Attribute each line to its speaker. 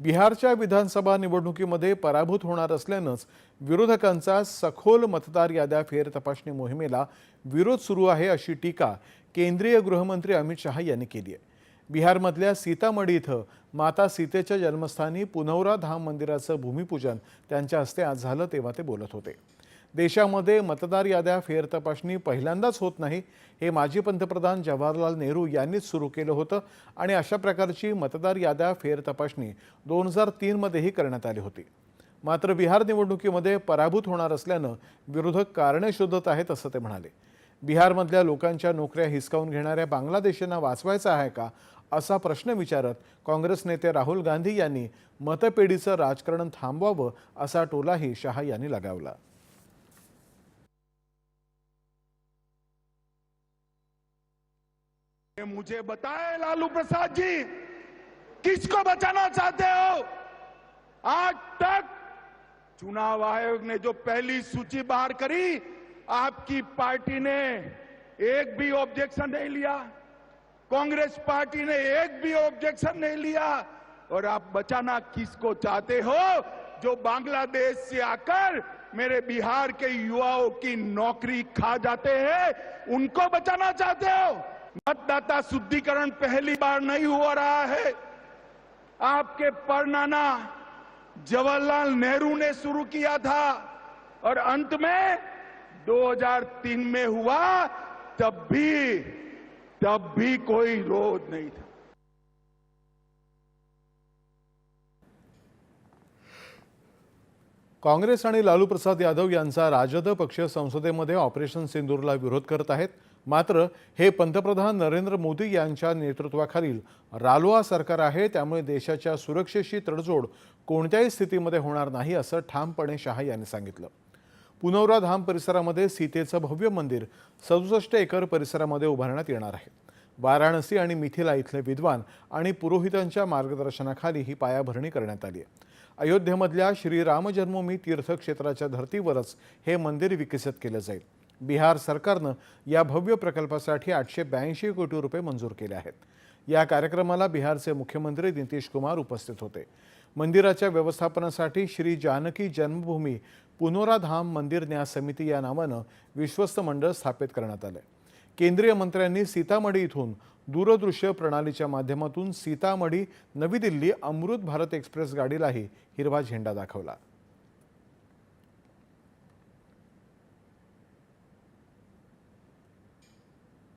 Speaker 1: बिहारच्या विधानसभा निवडणुकीमध्ये पराभूत होणार असल्यानंच विरोधकांचा सखोल मतदार याद्या फेर तपासणी मोहिमेला विरोध सुरू आहे अशी टीका केंद्रीय गृहमंत्री अमित शहा यांनी केली आहे. बिहारमधल्या सीतामढी इथं माता सीतेच्या जन्मस्थानी पुनवरा धाम मंदिराचं भूमिपूजन त्यांच्या हस्ते आज झालं तेव्हा ते बोलत होते. देशामध्ये मतदार याद्या फेरतपासणी पहिल्यांदाच होत नाही हे माजी पंतप्रधान जवाहरलाल नेहरू यांनीच सुरू केलं होतं आणि अशा प्रकारची मतदार याद्या फेरतपासणी दोन हजार तीनमध्येही करण्यात आली होती. मात्र बिहार निवडणुकीमध्ये पराभूत होणार असल्यानं विरोधक कारणे शोधत आहेत असं ते म्हणाले. बिहारमधल्या लोकांच्या नोकऱ्या हिसकावून घेणाऱ्या बांगलादेशांना वाचवायचा आहे का असा प्रश्न विचारत काँग्रेस नेते राहुल गांधी यांनी मतपेढीचं राजकारण थांबवावं असा टोलाही शहा यांनी लगावला.
Speaker 2: मुझे बताए, लालू प्रसाद जी, किसको बचाना चाहते हो? आज तक चुनाव आयोग ने जो पहली सूची बाहर करी, आपकी पार्टी ने एक भी ऑब्जेक्शन नहीं लिया। कांग्रेस पार्टी ने एक भी ऑब्जेक्शन नहीं लिया। और आप बचाना किसको चाहते हो? जो बांग्लादेश से आकर मेरे बिहार के युवाओं की नौकरी खा जाते हैं, उनको बचाना चाहते हो? मतदाता शुद्धिकरण पहली बार नहीं हो रहा है। आपके परनाना जवाहरलाल नेहरू ने शुरू किया था और अंत में 2003 में हुआ, तब भी तब भी कोई रोध नहीं था।
Speaker 1: काँग्रेस लालू प्रसाद यादव यांचा राजद पक्ष संसदेमध्ये ऑपरेशन सिंदूरला विरोध करत आहेत. मात्र हे पंतप्रधान नरेंद्र मोदी यांच्या नेतृत्वाखालील रालोआ सरकार आहे त्यामुळे देशाच्या सुरक्षेशी तडजोड कोणत्याही स्थितीमध्ये होणार नाही असं ठामपणे शहा यांनी सांगितलं. पुनौरा धाम परिसरामध्ये सीतेचं भव्य मंदिर सदुसष्ट एकर परिसरामध्ये उभारण्यात येणार आहे. वाराणसी आणि मिथिला इथले विद्वान आणि पुरोहितांच्या मार्गदर्शनाखाली ही पायाभरणी करण्यात आली आहे. अयोध्येमधल्या श्रीराम जन्मभूमी तीर्थक्षेत्राच्या धर्तीवरच हे मंदिर विकसित केलं जाईल. बिहार सरकारनं या भव्य प्रकल्पासाठी आठशे ब्याऐंशी कोटी रुपये मंजूर केले आहेत. या कार्यक्रमाला बिहारचे मुख्यमंत्री नितीश कुमार उपस्थित होते. मंदिराच्या व्यवस्थापनासाठी श्री जानकी जन्मभूमी पुनोराधाम मंदिर न्यास समिती या नावानं विश्वस्त मंडळ स्थापित करण्यात आलं केंद्रीय मंत्र्यांनी सीतामढी इथून दूरदृश्य प्रणालीच्या माध्यमातून सीतामढी नवी दिल्ली अमृत भारत एक्सप्रेस गाडीलाही हिरवा झेंडा दाखवला.